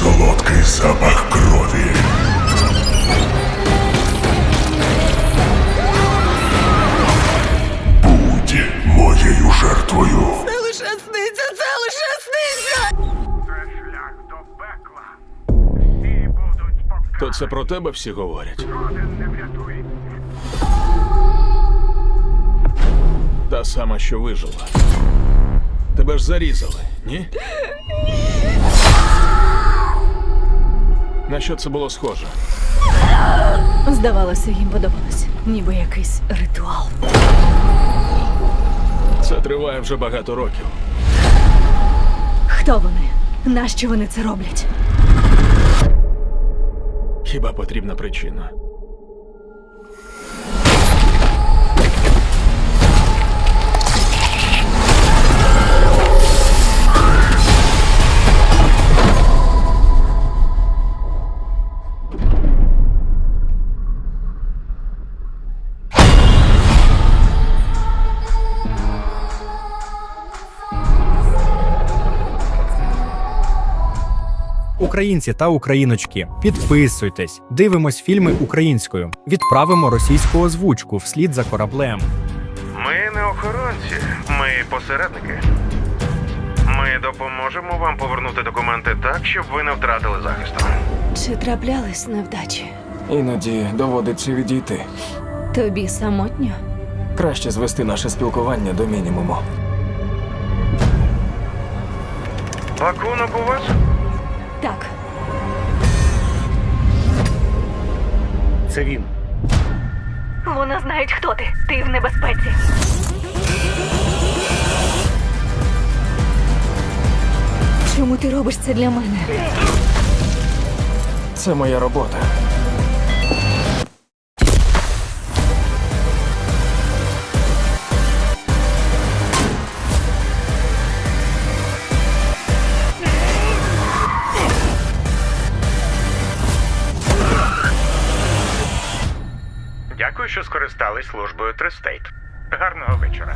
солодкий запах крові. Будь моєю жертвою. Це лише сниться, це лише сниться! Це шлях до пекла. Всі будуть покарані. То це про тебе всі говорять. Жоден не врятує. Та сама, що вижила. Тебе ж зарізали, ні? На що це було схоже? Здавалося, їм подобалось, ніби якийсь ритуал. Це триває вже багато років. Хто вони? Нащо вони це роблять? Хіба потрібна причина? Українці та україночки, підписуйтесь, дивимось фільми українською, відправимо російську озвучку вслід за кораблем. Ми не охоронці, ми посередники. Ми допоможемо вам повернути документи так, щоб ви не втратили захисту. Чи траплялись невдачі? Іноді доводиться відійти. Тобі самотньо? Краще звести наше спілкування до мінімуму. Пакунок у вас? Так. Це він. Вони знають, хто ти. Ти в небезпеці. Чому ти робиш це для мене? Це моя робота. Скористались службою Тристейт. Гарного вечора.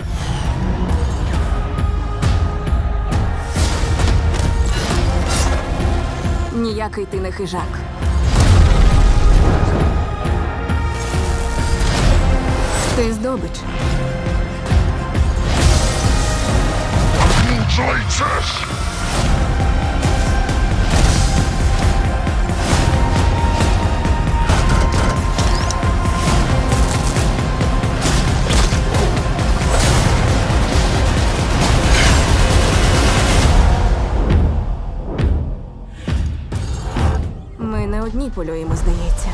Ніякий ти не хижак. Ти здобич. Кінчайтесь! Ми не одні полюємо, здається.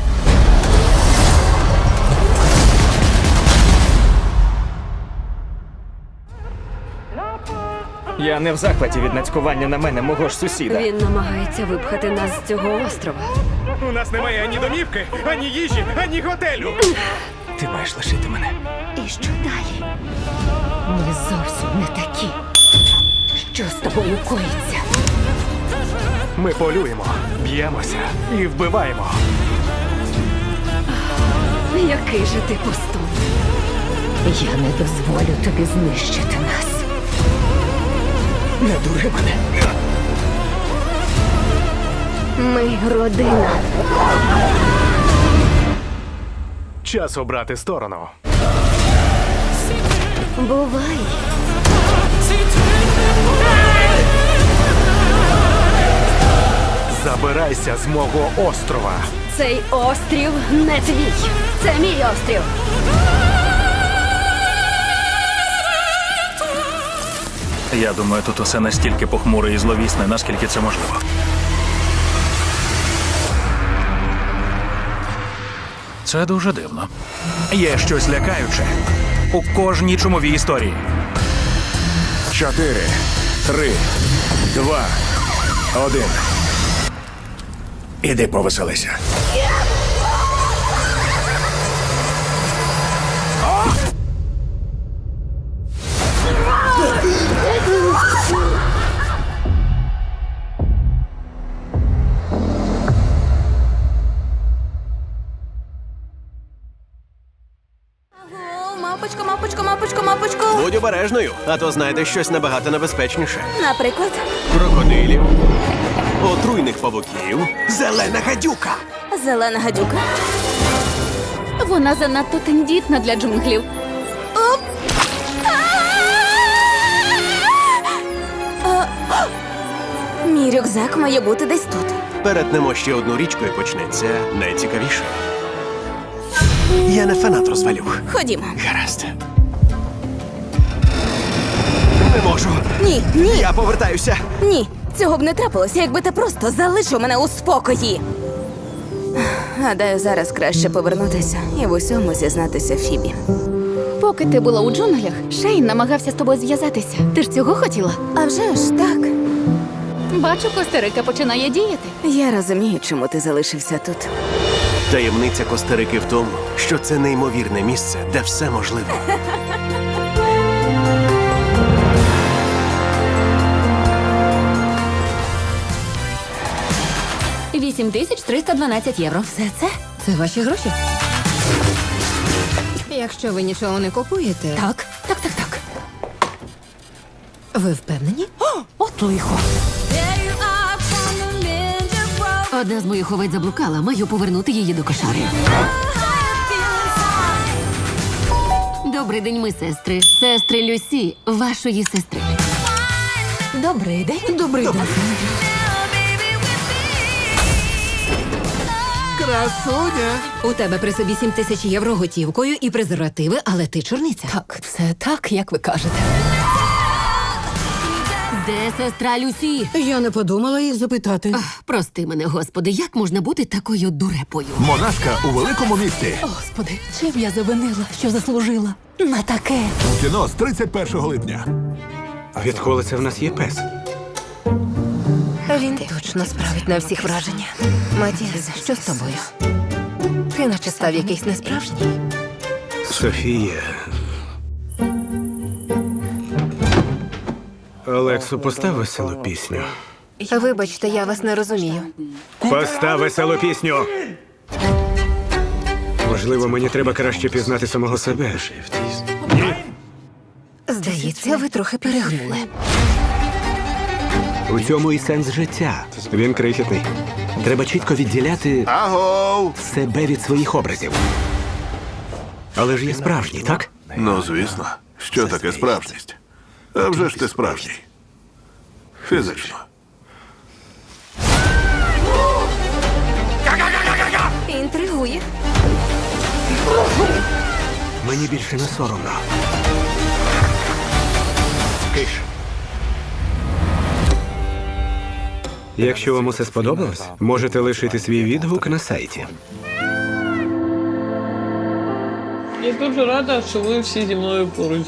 Я не в захваті від нацькування на мене мого ж сусіда. Він намагається випхати нас з цього острова. У нас немає ані домівки, ані їжі, ані готелю. Ти маєш лишити мене. І що далі? Ми зовсім не такі. Що з тобою коїться? Ми полюємо, б'ємося і вбиваємо. Який же ти пустун? Я не дозволю тобі знищити нас. Не дури мене. Ми родина. Час обрати сторону. Бувай. Забирайся з мого острова. Цей острів не твій. Це мій острів. Я думаю, тут усе настільки похмуре і зловісне, наскільки це можливо. Це дуже дивно. Є щось лякаюче у кожній чумовій історії. Чотири, три, два, один. Іди повеселися. Мапочко, мапочко, мапочко, мапочко. Будь обережною, а то знайдеш щось набагато небезпечніше. Наприклад, Крокодилів, отруйних павуків, зелена гадюка. зелена гадюка. Вона занадто тендітна для джунглів. Мій рюкзак має бути десь тут. Перетнемо ще одну річку і почнеться найцікавіше. Я не фанат розвалюх. Ходімо. Гаразд. Не можу. Ні, ні, Я повертаюся. ні. Цього б не трапилося, якби ти просто залишив мене у спокої. Гадаю, зараз краще повернутися і в усьому зізнатися Фібі. Поки ти була у джунглях, Шейн намагався з тобою зв'язатися. Ти ж цього хотіла? А вже ж так. Бачу, Костерика починає діяти. Я розумію, чому ти залишився тут. Таємниця Костерики в тому, що це неймовірне місце, де все можливо. Вісім тисяч 312 євро. Все це? Це ваші гроші? Якщо ви нічого не купуєте, Так, так, так, так. ви впевнені? От лихо. Одна з моїх овець заблукала, маю повернути її до кошари. Добрий день, ми сестри. Сестри Люсі, вашої сестри. Добрий день. Добрий день. Красуня! У тебе при собі 7 тисяч євро готівкою і презервативи, але ти чорниця. Так, все так, як ви кажете. Де сестра Люсі? Я не подумала їх запитати. Прости мене, господи, як можна бути такою дурепою? Монашка у великому місті. Господи, чим я завинила, що заслужила? На таке. У кіно з 31 липня. А Відколи це в нас є пес? Він точно справить на всіх враження. Матіас, що з тобою? Ти наче став якийсь несправжній. Софія. Олексу, постав веселу пісню. Вибачте, я вас не розумію. Постав веселу пісню. Можливо, мені треба краще пізнати самого себе. Здається, ви трохи перегнули. У цьому і сенс життя. Він крихітний. Треба чітко відділяти Агов! себе від своїх образів. Але ж є справжній, так? Ну, звісно. Що таке справжність? А вже ж ти справжній. Фізично. Інтригує. Мені більше не соромно. Киш. Якщо вам усе сподобалось, можете лишити свій відгук на сайті. Я дуже рада, що ви всі зі мною поруч.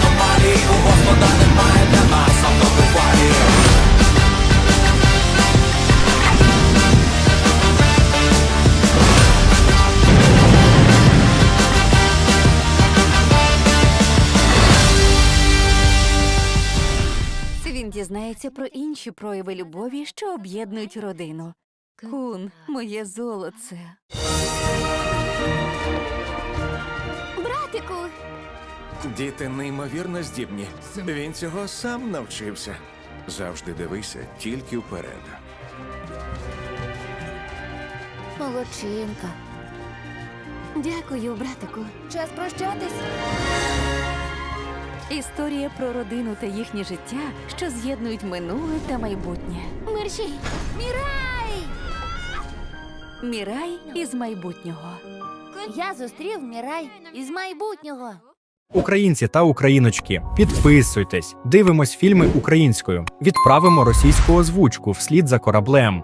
дізнається про інші прояви любові, що об'єднують родину. Кун, моє золоце. Братику, Діти неймовірно здібні. Він цього сам навчився. Завжди дивися тільки вперед. молодчинка. Дякую, братику. Час прощатись. Історія про родину та їхнє життя, що з'єднують минуле та майбутнє. Мерші! Мірай! Мірай із майбутнього. Я зустрів Мірай із майбутнього. Українці та україночки, підписуйтесь, дивимось фільми українською, відправимо російську озвучку вслід за кораблем.